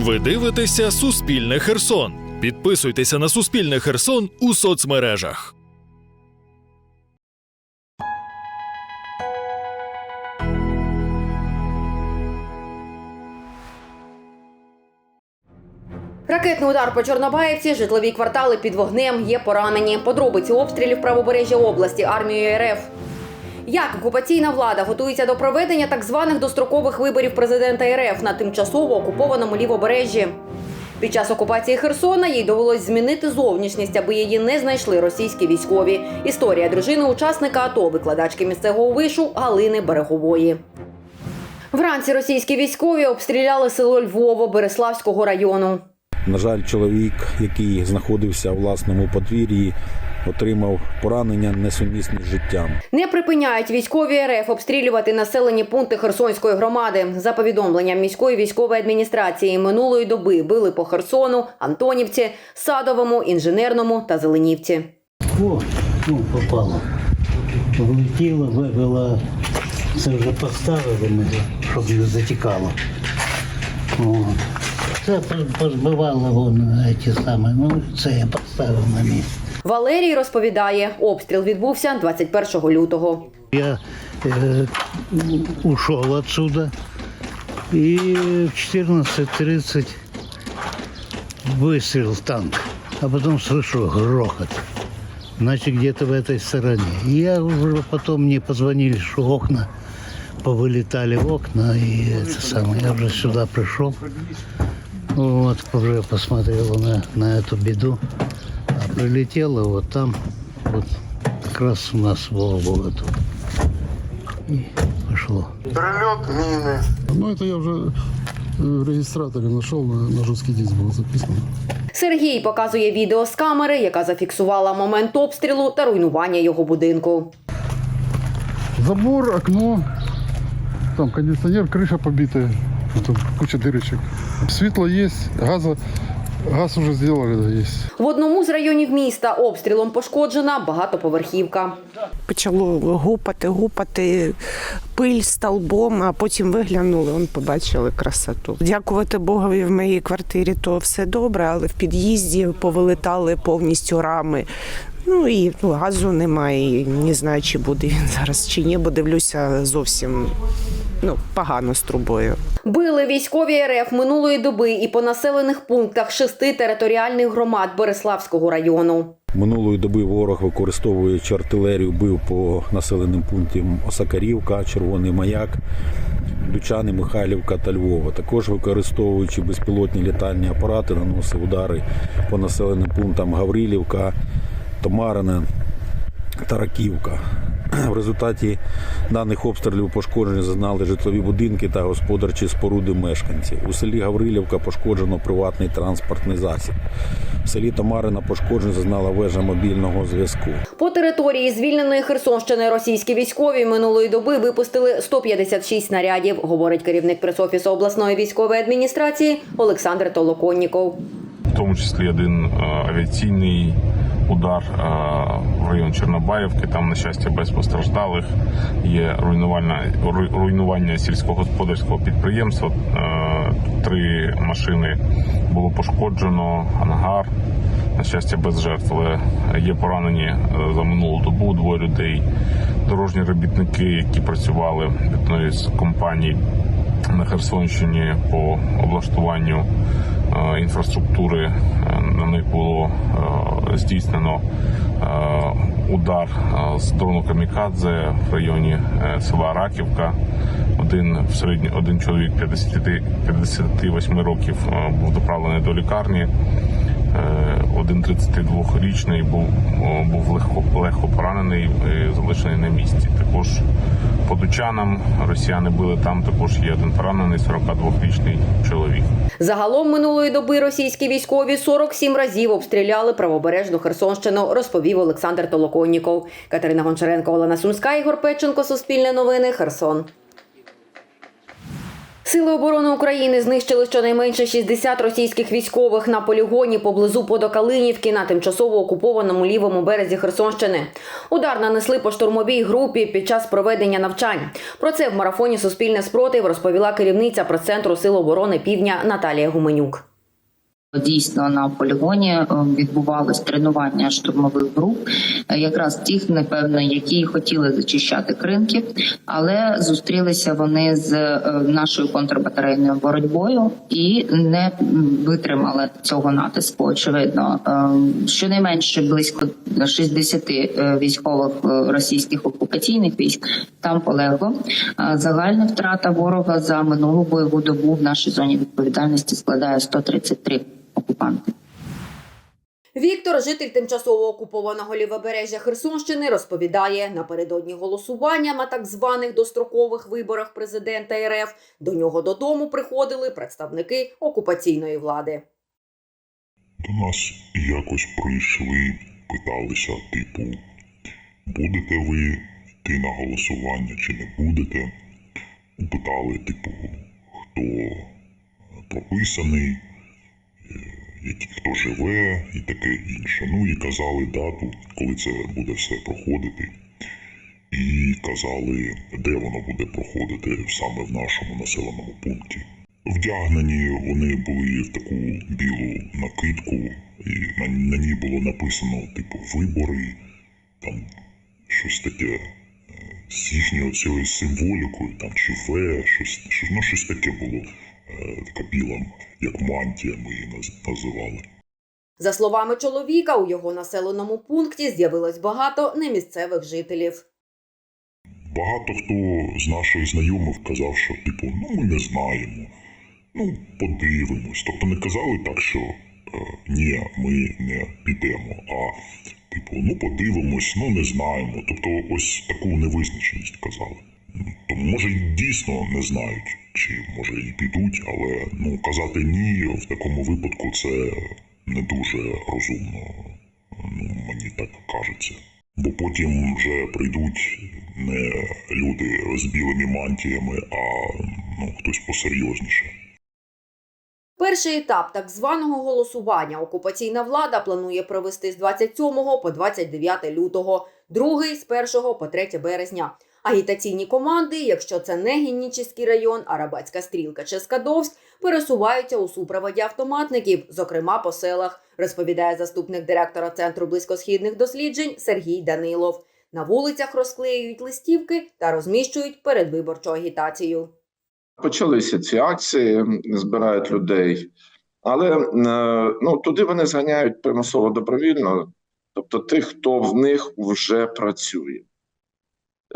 Ви дивитеся Суспільне Херсон. Підписуйтеся на Суспільне Херсон у соцмережах. Ракетний удар по Чорнобаївці, житлові квартали під вогнем, є поранені. Подробиці обстрілів правобережжя області армією РФ. Як окупаційна влада готується до проведення так званих дострокових виборів президента РФ на тимчасово окупованому лівобережжі? Під час окупації Херсона їй довелось змінити зовнішність, аби її не знайшли російські військові. Історія дружини учасника АТО, викладачки місцевого вишу Галини Берегової. Вранці російські військові обстріляли село Львово Береславського району. На жаль, чоловік, який знаходився у власному подвір'ї, отримав поранення несумісні з життям. Не припиняють військові РФ обстрілювати населені пункти Херсонської громади. За повідомленням міської військової адміністрації минулої доби били по Херсону, Антонівці, Садовому, інженерному та Зеленівці. О, ну, попало. Влетіло, вибило. Це вже поставили ми, щоб не затікало. От. Це поз- позбивало вон ті самі. Ну, це я поставив на місце. Валерій розповідає, обстріл відбувся 21 лютого. Я э, ушел отсюда. И в 14.30 выстрел танк. А потом слышу грохот. Значит, где-то в этой стороне. И я уже потом мне позвонили, что окна повылетали в окна. И это самое. Я уже сюда пришел. Вот, уже посмотрел на, на эту беду. А прилетело вот там, вот как раз у нас Волгу эту. И пошло. Прильот міни. Ну, это я уже э, в регистраторе нашел, на, на жесткий диск было записано. Сергій показує відео з камери, яка зафіксувала момент обстрілу та руйнування його будинку. Забор, окно, там кондиционер, крыша побитая, там куча дырочек. Светло есть, газа, газ уже сделали, да, есть. В одному з районів міста обстрілом пошкоджена багатоповерхівка. почало гупати, гупати пиль столбом, а потім виглянули, он побачили красоту. Дякувати Богові, в моїй квартирі то все добре, але в під'їзді повилетали повністю рами. Ну і ну, газу немає, і не знаю, чи буде він зараз чи ні, бо дивлюся зовсім ну, погано з трубою. Били військові РФ минулої доби і по населених пунктах шести територіальних громад Бориславського району. Минулої доби ворог, використовуючи артилерію, бив по населеним пунктам Осакарівка, Червоний Маяк, Дучани, Михайлівка та Львова. Також використовуючи безпілотні літальні апарати, наносив удари по населеним пунктам Гаврилівка, Томарина та Раківка. В результаті даних обстрілів пошкоджені зазнали житлові будинки та господарчі споруди мешканців. У селі Гаврилівка пошкоджено приватний транспортний засіб. В селі Тамарина пошкоджень зазнала вежа мобільного зв'язку. По території звільненої Херсонщини російські військові минулої доби випустили 156 снарядів, говорить керівник пресофісу обласної військової адміністрації Олександр Толоконніков. В тому числі один е, авіаційний удар е, в район Чорнобаївки. Там, на щастя, без постраждалих є руйнування, руйнування сільськогосподарського підприємства. Е, Три машини було пошкоджено, ангар. На щастя, без жертв, але є поранені за минулу добу двоє людей. Дорожні робітники, які працювали в одної з компаній на Херсонщині по облаштуванню інфраструктури. Е, На них було е, здійснено е, удар е, з дрону Камікадзе в районі е, села Раківка. Один в середньо один чоловік 50, 58 років е, був доправлений до лікарні. Е, Один 32-річний був, був легко, легко поранений і залишений на місці. Також по дучанам росіяни били там. Також є один поранений 42-річний чоловік. Загалом минулої доби російські військові 47 разів обстріляли правобережну Херсонщину, розповів Олександр Толоконніков. Катерина Гончаренко, Олена Сумська, Ігор Печенко, Суспільне новини, Херсон. Сили оборони України знищили щонайменше 60 російських військових на полігоні поблизу Подокалинівки на тимчасово окупованому лівому березі Херсонщини. Удар нанесли по штурмовій групі під час проведення навчань. Про це в марафоні Суспільне спротив розповіла керівниця прес-центру Сил оборони Півдня Наталія Гуменюк. Дійсно на полігоні е, відбувалось тренування штурмових груп, е, якраз тих, напевно, які хотіли зачищати кринки, але зустрілися вони з е, нашою контрбатарейною боротьбою і не витримали цього натиску. Очевидно, щонайменше близько 60 е, військових російських окупаційних військ там полегло. Загальна втрата ворога за минулу бойову добу в нашій зоні відповідальності складає 133 окупанти. Віктор, житель тимчасово окупованого лівобережжя Херсонщини, розповідає, напередодні голосування на так званих дострокових виборах президента РФ до нього додому приходили представники окупаційної влади. До нас якось прийшли, питалися, типу, будете ви йти на голосування чи не будете? Питали, типу, хто прописаний, які- хто живе і таке інше. Ну і казали дату, коли це буде все проходити. І казали, де воно буде проходити саме в нашому населеному пункті. Вдягнені вони були в таку білу накидку, і на, на ній було написано, типу, вибори, там щось таке е, з їхньою цією символікою, там чи В, щось, ну, щось таке було, е, така як мантія, ми її називали. За словами чоловіка, у його населеному пункті з'явилось багато немісцевих жителів. Багато хто з наших знайомих казав, що типу, ну ми не знаємо, ну подивимось. Тобто не казали так, що е, ні, ми не підемо, а типу, ну подивимось, ну не знаємо. Тобто ось таку невизначеність казали. Ну, То може дійсно не знають, чи може і підуть, але ну казати ні в такому випадку це не дуже розумно. Ну, мені так кажеться. Бо потім вже прийдуть не люди з білими мантіями, а ну, хтось посерйозніше. Перший етап так званого голосування окупаційна влада планує провести з 27 по 29 лютого, другий з 1 по 3 березня. Агітаційні команди, якщо це не Генічеський район, Арабатська стрілка чи Скадовськ, пересуваються у супроводі автоматників, зокрема по селах, розповідає заступник директора центру близькосхідних досліджень Сергій Данилов. На вулицях розклеюють листівки та розміщують передвиборчу агітацію. Почалися ці акції, збирають людей, але е, ну, туди вони зганяють примусово добровільно, тобто тих, хто в них вже працює.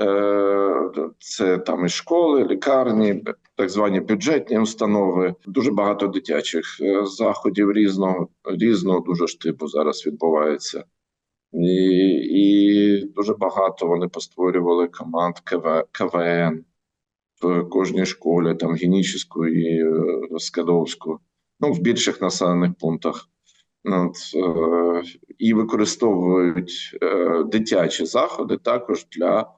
Е, Це там і школи, лікарні, так звані бюджетні установи, дуже багато дитячих е, заходів різного, різного дуже ж типу зараз відбувається. І, і дуже багато вони постворювали команд КВ, КВН в кожній школі, там Генічеську і е, Скадовську, ну, в більших населених пунктах. Ну, От, і використовують дитячі заходи також для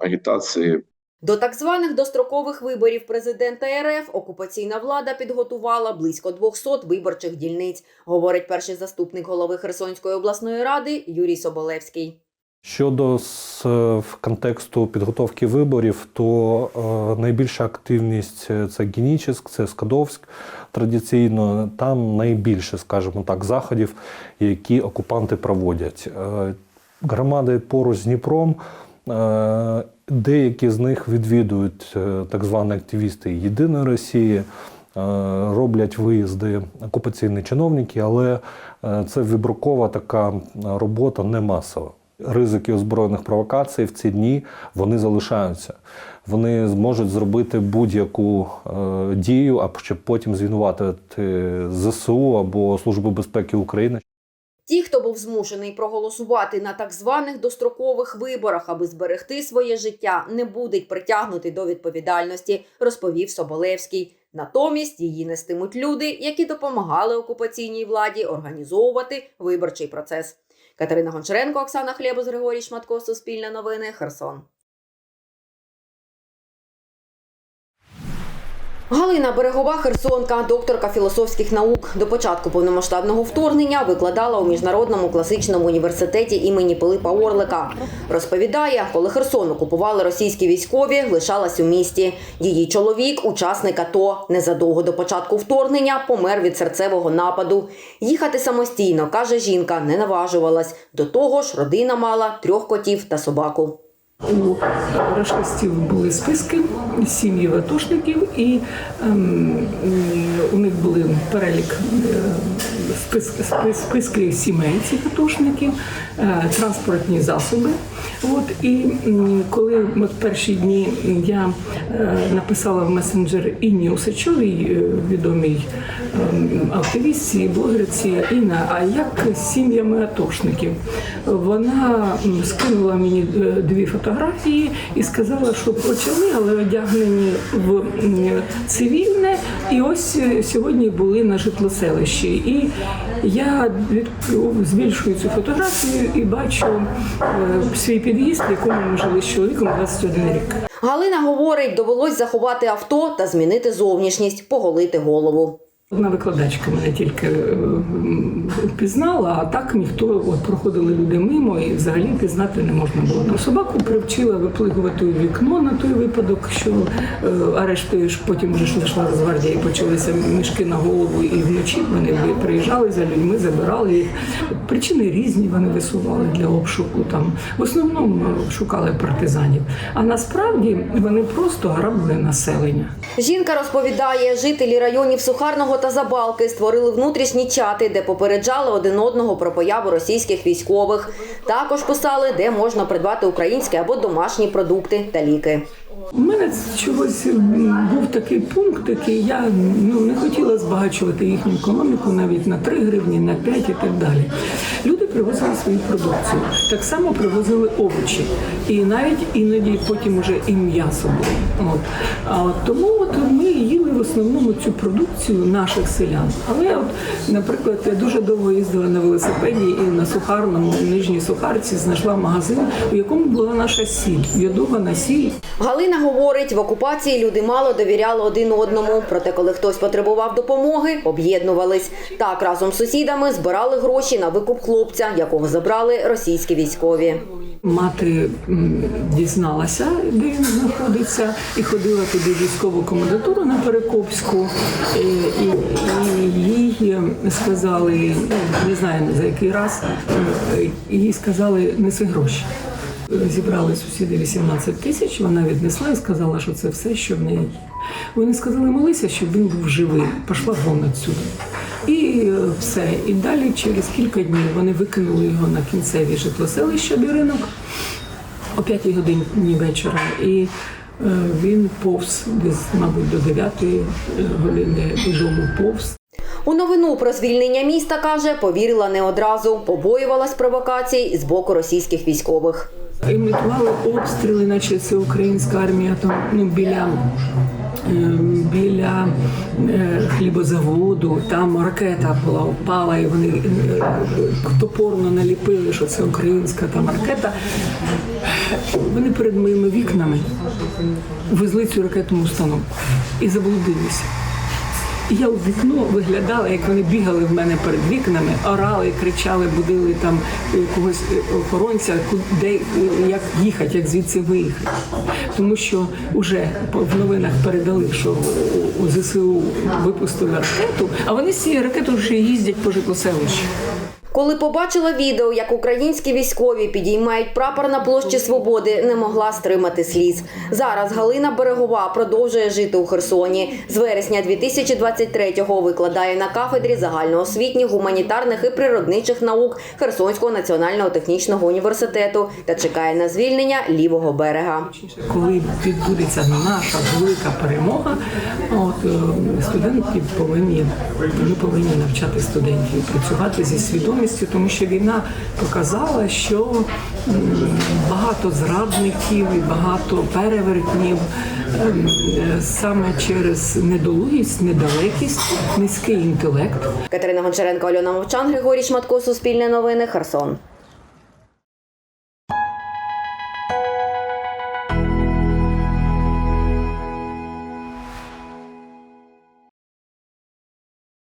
агітації До так званих дострокових виборів президента РФ окупаційна влада підготувала близько 200 виборчих дільниць, говорить перший заступник голови Херсонської обласної ради Юрій Соболевський. Щодо з е, в контексту підготовки виборів, то е, найбільша активність е, це Генічеськ, це Скадовськ. Традиційно там найбільше, скажімо так, заходів, які окупанти проводять. Е, громади поруч з Дніпром. Е, Деякі з них відвідують е, так звані активісти Єдиної Росії, е, роблять виїзди окупаційні чиновники, але це вибрукова така робота не масова ризики озброєних провокацій в ці дні вони залишаються. Вони зможуть зробити будь-яку дію, а щоб потім звинуватити ЗСУ або Службу безпеки України. Ті, хто був змушений проголосувати на так званих дострокових виборах, аби зберегти своє життя, не будуть притягнути до відповідальності, розповів Соболевський. Натомість її нестимуть люди, які допомагали окупаційній владі організовувати виборчий процес. Катерина Гончаренко, Оксана Хлєбус, Григорій Шматко, Суспільне новини, Херсон. Галина Берегова, херсонка, докторка філософських наук. До початку повномасштабного вторгнення викладала у міжнародному класичному університеті імені Пилипа Орлика. Розповідає, коли Херсон окупували російські військові, лишалась у місті. Її чоловік, учасник АТО, незадовго до початку вторгнення помер від серцевого нападу. Їхати самостійно, каже жінка, не наважувалась. До того ж, родина мала трьох котів та собаку. У рашкастів були списки сім'ї ватушників, і ем, у них були перелік е, списки, спис- списки сімей цих атошників, е, транспортні засоби. От і коли от перші дні я е, написала в месенджер Інні Осачовій, е, відомій ем, активістці, блогерці Інна, а як з сім'ями атошників? Вона скинула мені дві фотографії і сказала, що почали, але одягнені в цивільне, і ось сьогодні були на житлоселищі. І я збільшую цю фотографію і бачу е, свій під'їзд, в якому ми жили з чоловіком 21 рік. Галина говорить, довелось заховати авто та змінити зовнішність, поголити голову. Одна викладачка мене тільки е, м, впізнала, а так ніхто от проходили люди мимо і взагалі пізнати не можна було. Ну, собаку привчила виплигувати у вікно на той випадок, що е, арештуєш, потім вже ж йшла Росгвардія і почалися мішки на голову, і вночі вони приїжджали за людьми, забирали їх. Причини різні вони висували для обшуку. Там в основному е, шукали партизанів. А насправді вони просто грабили населення. Жінка розповідає, жителі районів Сухарного та Забалки створили внутрішні чати, де попереджали один одного про появу російських військових. Також писали, де можна придбати українські або домашні продукти та ліки. У мене чогось був такий пункт, який я ну не хотіла збагачувати їхню економіку навіть на 3 гривні, на 5 і так далі. Люди привозили свою продукцію. Так само привозили овочі. І навіть іноді потім уже і м'ясо було. От. А тому от ми їли в основному цю продукцію наших селян. Але от, наприклад, я дуже довго їздила на велосипеді і на сухарному, в нижній сухарці знайшла магазин, у якому була наша сіль, йодована сіль. Галина говорить, в окупації люди мало довіряли один одному. Проте, коли хтось потребував допомоги, об'єднувались. Так разом з сусідами збирали гроші на викуп хлопця, якого забрали російські військові. Мати дізналася, де він знаходиться, і ходила туди військову комендатуру на Перекопську, і, і, і їй сказали, ну не знаю за який раз, е, їй сказали неси гроші. Зібрали сусіди 18 тисяч, вона віднесла і сказала, що це все, що в неї. є. Вони сказали, молися, щоб він був живий. Пішла вон отсюди. І е, все. І далі через кілька днів вони викинули його на кінцеві житлоселища Біринок о 5 годині вечора. І е, він повз десь, мабуть, до 9 години додому повз. У новину про звільнення міста каже, повірила не одразу, побоювалась провокацій з боку російських військових. Імітували обстріли, наче це українська армія там ну, біля. е, Біля е, хлібозаводу там ракета була впала, і вони е, топорно наліпили, що це українська там ракета. Вони перед моїми вікнами везли цю ракетну установку і заблудилися. Я у вікно виглядала, як вони бігали в мене перед вікнами, орали, кричали, будили там якогось е, охоронця, де як їхати, як звідси виїхати. Тому що вже в новинах передали, що у ЗСУ випустили ракету, а вони з цією ракетою вже їздять по житлоселищу. Коли побачила відео, як українські військові підіймають прапор на площі Свободи, не могла стримати сліз. Зараз Галина Берегова продовжує жити у Херсоні. З вересня 2023-го викладає на кафедрі загальноосвітніх, гуманітарних і природничих наук Херсонського національного технічного університету та чекає на звільнення лівого берега. Коли відбудеться наша велика перемога, от е, студенти повинні ми повинні навчати студентів працювати зі свідомістю, тому що війна показала, що багато зрадників і багато перевертнів ем, саме через недолугість, недалекість, низький інтелект. Катерина Гончаренко, Альона Мовчан, Григорій Шматко, Суспільне новини, Херсон.